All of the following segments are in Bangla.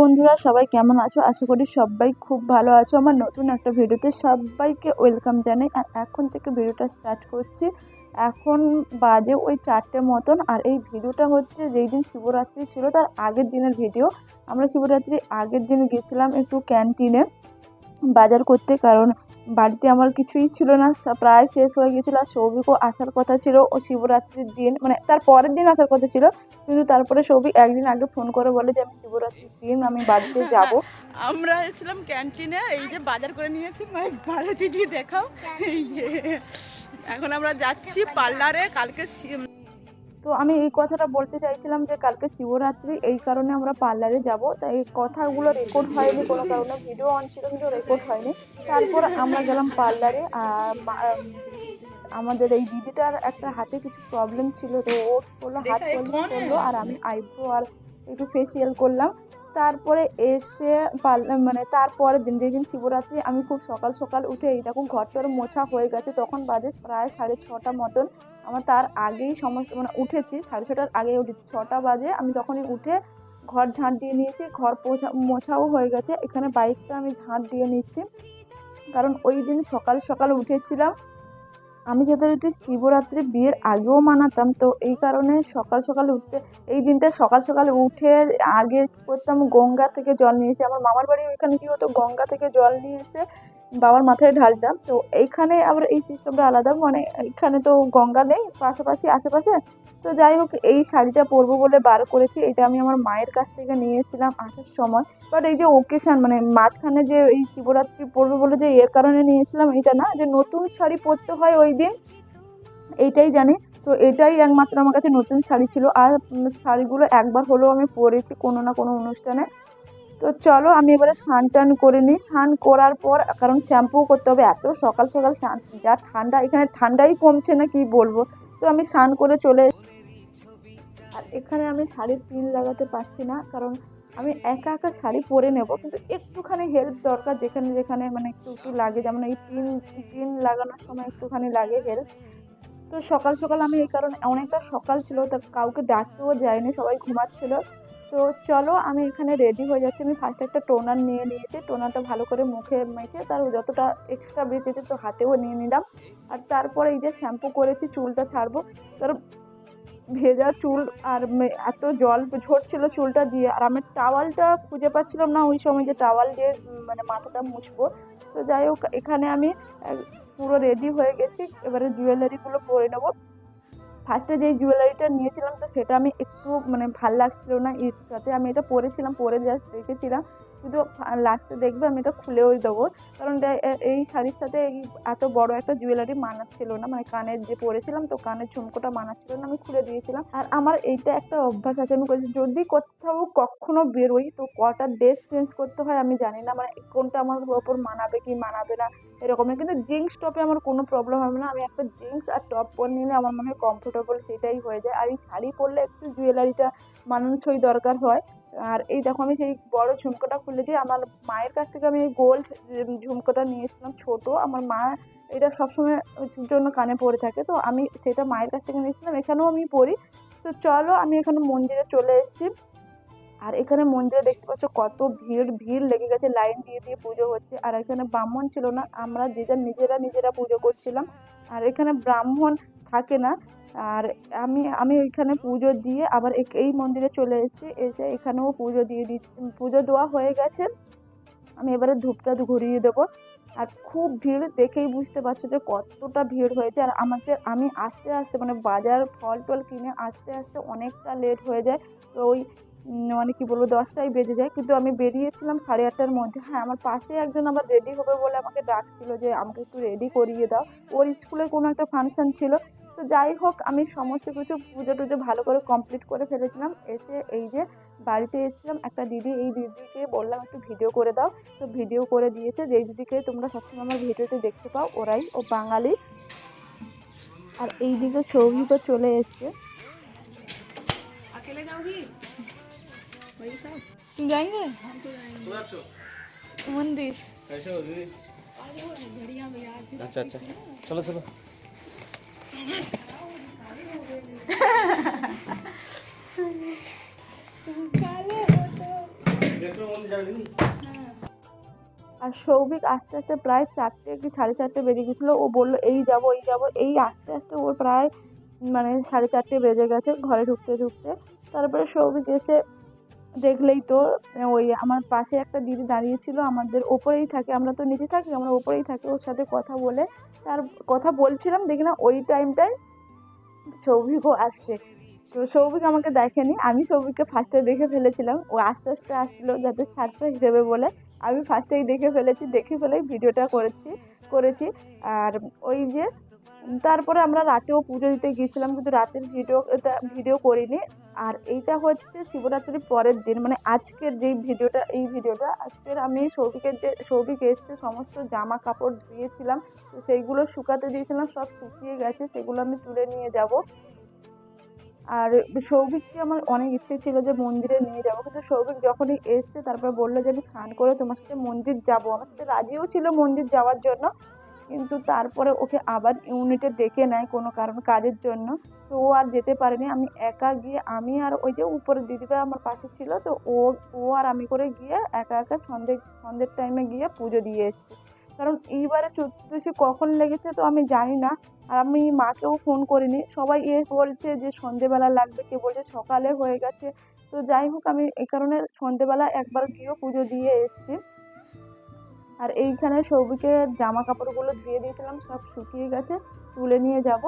বন্ধুরা, সবাই কেমন আছো? আশা করি সবাই খুব ভালো আছো। আমার নতুন একটা ভিডিওতে সবাইকে ওয়েলকাম জানাই। আর এখন থেকে ভিডিওটা স্টার্ট করছি। এখন বাজে ওই চারটে মতন। আর এই ভিডিওটা হচ্ছে যেই দিন শিবরাত্রি ছিল, তার আগের দিনের ভিডিও। আমরা শিবরাত্রি আগের দিন গেছিলাম একটু ক্যান্টিনে বাজার করতে। কারণ বাড়িতে আমার কিছুই ছিল না প্রায় শেষ হয়ে গেছিল আর সৌভিকও আসার কথা ছিল ও শিবরাত্রির দিন মানে তার পরের দিন আসার কথা ছিল, কিন্তু তারপরে সৌভিক একদিন আগে ফোন করে বলে যে, আমি শিবরাত্রির দিন, আমি বাড়িতে যাব। আমরা এসেছিলাম ক্যান্টিনে, এই যে বাজার করে নিয়েছি মাই ভারতী দিয়ে দেখাও এখন আমরা যাচ্ছি পার্লারে, কালকে তো আমি এই কথাটা বলতে চাইছিলাম যে কালকে শিবরাত্রি, এই কারণে আমরা পার্লারে যাব। তাই এই কথাগুলো রেকর্ড হয়নি, কোনো কারণে ভিডিও অন ছিল কিন্তু রেকর্ড হয়নি। তারপর আমরা গেলাম পার্লারে আমাদের এই দিদিটার একটা হাতে কিছু প্রবলেম ছিল, তো ও হাত করল আর আমি আইব্রো আর একটু ফেসিয়াল করলাম। তারপরে এসে মানে তারপরের দিন, যেদিন শিবরাত্রি, আমি খুব সকাল সকাল উঠে, এই দেখুন ঘরটার মোছা হয়ে গেছে, তখন বাজে প্রায় সাড়ে ছটা মতন। আমার তার আগেই সমস্ত মানে উঠেছি, সাড়ে ছটার আগেই উঠেছি, ছটা বাজে, আমি তখনই উঠে ঘর ঝাঁট দিয়ে নিয়েছি, ঘর পোছা, মোছাও হয়ে গেছে, এখানে বাইকটা আমি ঝাঁট দিয়ে নিচ্ছি। কারণ ওই দিন সকাল সকাল উঠেছিলাম আমি যথারীতি শিবরাত্রি বিয়ের আগেও মানাতাম, তো এই কারণে সকাল সকালে উঠতে, এই দিনটা সকাল সকালে উঠে আগে করতাম, গঙ্গা থেকে জল নিয়ে এসে, আমার মামার বাড়ি ওইখানে কি হতো, গঙ্গা থেকে জল নিয়ে এসে বাবার মাথায় ঢালতাম। তো এইখানে আবার এই সিস্টেমটা আলাদা মানে এখানে তো গঙ্গা নেই, পাশাপাশি আশেপাশে তো যাই হোক, এই শাড়িটা পরবো বলে বার করেছি। এটা আমি আমার মায়ের কাছ থেকে নিয়ে এসেছিলাম আসার সময়। বাট এই যে ওকেশন মানে মাঝখানে যে এই শিবরাত্রি পরবো বলে যে এর কারণে নিয়ে এসেছিলাম, এটা না, যে নতুন শাড়ি পরতে হয় ওই দিন এইটাই জানি। তো এটাই একমাত্র আমার কাছে নতুন শাড়ি ছিল। আর শাড়িগুলো একবার হলেও আমি পরেছি কোনো না কোনো অনুষ্ঠানে। তো চলো, আমি এবারে স্নান টান করে নিই। স্নান করার পর, কারণ শ্যাম্পু করতে হবে। এত সকাল সকাল স্নান, যা ঠান্ডা, এখানে ঠান্ডাই কমছে না, কি বলব? তো আমি স্নান করে চলে আর এখানে আমি শাড়ির পিন লাগাতে পারছি না, কারণ আমি একা একা শাড়ি পরে নেব, কিন্তু একটুখানি হেল্প দরকার, যেখানে যেখানে মানে একটু একটু লাগে, যেমন এই পিন পিন লাগানোর সময় একটুখানি লাগে হেল্প তো সকাল সকাল আমি এই কারণে, অনেকটা সকাল ছিল, তা কাউকে ডাকতেও যায়নি, সবাই ঘুমাচ্ছিল। তো চলো, আমি এখানে রেডি হয়ে যাচ্ছি, আমি ফার্স্ট একটা টোনার নিয়ে নিয়েছি টোনারটা ভালো করে মুখে মেখে, তার যতটা এক্সট্রা বেঁচেছে তো হাতেও নিয়ে নিলাম। আর তারপরে এই যে শ্যাম্পু করেছি, চুলটা ছাড়বো। তার ভেজা চুল আর এত জল ঝরছিল চুলটা দিয়ে। আর আমি টাওয়ালটা খুঁজে পাচ্ছিলাম না ওই সময় যে টাওয়াল দিয়ে মানে মাথাটা মুছবো। তো যাই হোক, এখানে আমি পুরো রেডি হয়ে গেছি। এবারে জুয়েলারিগুলো পরে নেব। ফার্স্টে যেই জুয়েলারিটা নিয়েছিলাম, তো সেটা আমি একটু মানে ভালো লাগছিল না ইচ্ছাতে। আমি এটা পরেছিলাম, পরে জাস্ট দেখেছিলাম। কিন্তু লাস্টে দেখবে, আমি এটা খুলেও দেবো। কারণ এই শাড়ির সাথে এত বড় একটা জুয়েলারি মানাচ্ছিল না। মানে কানের যে পরেছিলাম, তো কানের ঝুমকোটা মানাচ্ছিল না, আমি খুলে দিয়েছিলাম। আর আমার এইটা একটা অভ্যাস আছে, আমি করেছি যদি কোথাও কখনো বেরোই, তো কটা ড্রেস চেঞ্জ করতে হয়, আমি জানি না মানে কোনটা আমার ওপর মানাবে কি মানাবে না এরকমের কিন্তু জিন্স টপে আমার কোনো প্রবলেম হবে না। আমি একটা জিন্স আর টপ পরে নিলে আমার মনে হয় কমফোর্টেবল সেটাই হয়ে যায়। আর এই শাড়ি পরলে একটু জুয়েলারিটা মানানসই দরকার হয়। আর এই দেখো আমি সেই বড় ঝুমকোটা খুলে দিয়ে আমার মায়ের কাছ থেকে আমি গোল্ড ঝুমকোটা নিয়ে এসেছিলাম ছোটো। আমার মা এটা সবসময় জন্য কানে পরে থাকে। তো আমি সেটা মায়ের কাছ থেকে নিয়েছিলাম, এখানেও আমি পরি। তো চলো আমি এখানে মন্দিরে চলে এসেছি। আর এখানে মন্দিরে দেখতে পাচ্ছ কত ভিড় ভিড় লেগে গেছে, লাইন দিয়ে দিয়ে পুজো হচ্ছে। আর এখানে ব্রাহ্মণ ছিল না, আমরা যে যার নিজেরা নিজেরা পুজো করছিলাম। আর এখানে ব্রাহ্মণ থাকে না। আর আমি আমি ওইখানে পুজো দিয়ে আবার এই মন্দিরে চলে এসেছি। এসে এখানেও পুজো দিয়ে দিচ্ছি পুজো দেওয়া হয়ে গেছে। আমি এবারে ধূপটা ঘুরিয়ে দেবো। আর খুব ভিড়, দেখেই বুঝতে পারছ যে কতটা ভিড় হয়েছে। আর আমাদের আমি আস্তে আস্তে মানে বাজার ফল টল কিনে আস্তে আস্তে অনেকটা লেট হয়ে যায়। তো ওই মানে কি বলব দশটায় বেজে যায়। কিন্তু আমি বেরিয়েছিলাম সাড়ে আটটার মধ্যে। হ্যাঁ আমার পাশে একজন আবার রেডি হবে বলে আমাকে ডাকছিল যে, আমাকে একটু রেডি করিয়ে দাও। ওর স্কুলে কোনো একটা ফাংশন ছিল। তো যাই হোক আমি সমস্ত কিছু পুজো টুজো ভালো করে কমপ্লিট করে ফেলেছিলাম এসে এই যে বাড়িতে এসেছিলাম একটা দিদি এই দিদিকে বললাম একটু ভিডিও করে দাও তো ভিডিও করে দিয়েছে যেই দিদিকে তোমরা সবসময় আমার ভিডিওতে দেখতে পাও ওরাই ও বাঙালি আর এই দিকে সৌভিকও চলে এসছে अकेले जाओगी वही सब যাইঙ্গে हम तो जाएंगे মন্দির कैसे हो दीदी घड़िया में आज अच्छा अच्छा चलो चलो আর সৌভিক আস্তে আস্তে প্রায় চারটে কি সাড়ে চারটে বেজে গেছিল। ও বলল, এই যাব এই যাব। এই আস্তে আস্তে ওর প্রায় মানে সাড়ে চারটে বেজে গেছে ঘরে ঢুকতে ঢুকতে। তারপরে সৌভিক এসে দেখলেই তো, ওই আমার পাশে একটা দিদি দাঁড়িয়েছিল আমাদের ওপরেই থাকে, আমরা তো নিচে থাকি, আমরা ওপরেই থাকি, ওর সাথে কথা বলে তার কথা বলছিলাম, দেখি না ওই টাইমটায় সৌভিকও আসছে। তো সৌভিক আমাকে দেখেনি, আমি সৌভিককে ফার্স্টে দেখে ফেলেছিলাম, ও আস্তে আস্তে আসলো যাতে সারপ্রাইজ দেবে বলে, আমি ফার্স্টেই দেখে ফেলেছি, দেখে ফেলেই ভিডিওটা করেছি করেছি, আর ওই যে, তারপরে আমরা রাতেও পুজো দিতে গিয়েছিলাম, কিন্তু রাতের ভিডিও ভিডিও করিনি আর এইটা হচ্ছে শিবরাত্রির পরের দিন। মানে আজকের যেই ভিডিওটা, এই ভিডিওটা, আজকের আমি সৌভিকের যে, সৌভিক এসছে, সমস্ত জামা কাপড় দিয়েছিলাম, তো সেইগুলো শুকাতে দিয়েছিলাম, সব শুকিয়ে গেছে, সেগুলো আমি তুলে নিয়ে যাব। আর সৌভিককে আমার অনেক ইচ্ছে ছিল যে মন্দিরে নিয়ে যাব, কিন্তু সৌভিক যখনই এসছে, তারপর বলল যে আমি স্নান করে তোমার সাথে মন্দির যাব। আমার সাথে রাজিও ছিল মন্দির যাওয়ার জন্য কিন্তু তারপরে ওকে আবার ইউনিটে ডেকে নেয় কোনো কারণ কাজের জন্য। তো ও আর যেতে পারেনি। আমি একা গিয়ে, আমি আর ওই যে উপরের দিদিটা আমার পাশে ছিল, তো ও ও আর আমি করে গিয়ে একা একা সন্ধে সন্ধ্যের টাইমে গিয়ে পুজো দিয়ে এসেছি। কারণ এইবারে চতুর্দশী কখন লেগেছে তো আমি জানি না। আর আমি মাকেও ফোন করিনি। সবাই এ বলছে যে সন্ধেবেলা লাগবে। কে বলছে সকালে হয়ে গেছে। তো যাই হোক, আমি এই কারণে সন্ধেবেলা একবার গিয়েও পুজো দিয়ে এসেছি। আর এইখানে সৌভিকের জামা কাপড়গুলো ধুয়ে দিয়েছিলাম, সব শুকিয়ে গেছে, তুলে নিয়ে যাব।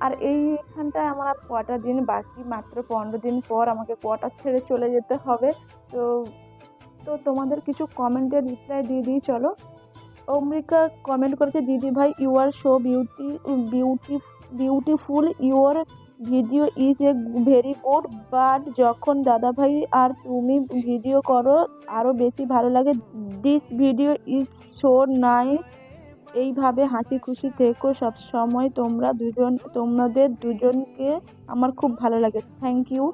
আর এইখানটায় আমার আর কটা দিন বাকি, মাত্র পনেরো দিন পর আমাকে কটা ছেড়ে চলে যেতে হবে। তো তো তোমাদের কিছু কমেন্টের রিপ্লাই দিয়ে দিই, চলো। অমৃকা কমেন্ট করেছে দিদি ভাই you are so beauty beauty beautiful your video is a very good but যখন দাদা ভাই আর তুমি ভিডিও করো আরও বেশি ভালো লাগে। This video is so nice এইভাবে হাসি খুশি থেকো। সব সময় তোমরা দুজন, তোমাদের দুজনকে আমার খুব ভালো লাগে। থ্যাংক ইউ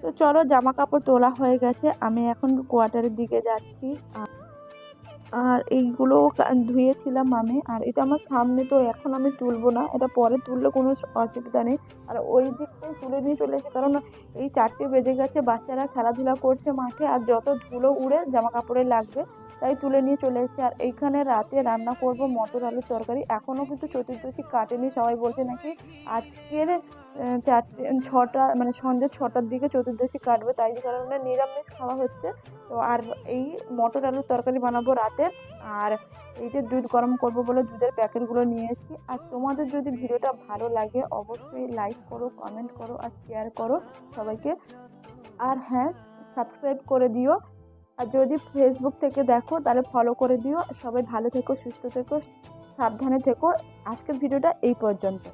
তো চলো, জামা কাপড় তোলা হয়ে গেছে। আমি এখন কোয়ার্টারের দিকে যাচ্ছি। আর- এইগুলো ধুয়েছিলাম আমি। আর এটা আমার সামনে তো এখন আমি তুলবো না। এটা পরে তুললে কোনো অসুবিধা নেই। আর ওই দিকটাই তুলে নিয়ে চলে এসে কারণ এই চারটে বেজে গেছে। বাচ্চারা খেলাধুলা করছে মাঠে। আর যত ধুলো উড়ে জামা কাপড়ে লাগবে তাই তুলে নিয়ে চলে এসেছি। আর এইখানে রাতে রান্না করব মটর আলুর তরকারি। এখনও কিন্তু চতুর্দশী কাটেনি, সবাই বলছে নাকি আজকের চারটে, ছটা মানে সন্ধ্যে ছটার দিকে চতুর্দশী কাটবে, তাই কারণে নিরামিষ খাওয়া হচ্ছে। তো আর এই মটর আলুর তরকারি বানাবো রাতে। আর এই যে দুধ গরম করব বলে দুধের প্যাকেটগুলো নিয়ে এসেছি। আর তোমাদের যদি ভিডিওটা ভালো লাগে, অবশ্যই লাইক করো কমেন্ট করো আর শেয়ার করো সবাইকে। আর হ্যাঁ সাবস্ক্রাইব করে দিও। আর যদি ফেসবুক থেকে দেখো, তাহলে ফলো করে দিও। সবাই ভালো থেকো, সুস্থ থেকো, সাবধানে থেকো। আজকের ভিডিওটা এই পর্যন্ত।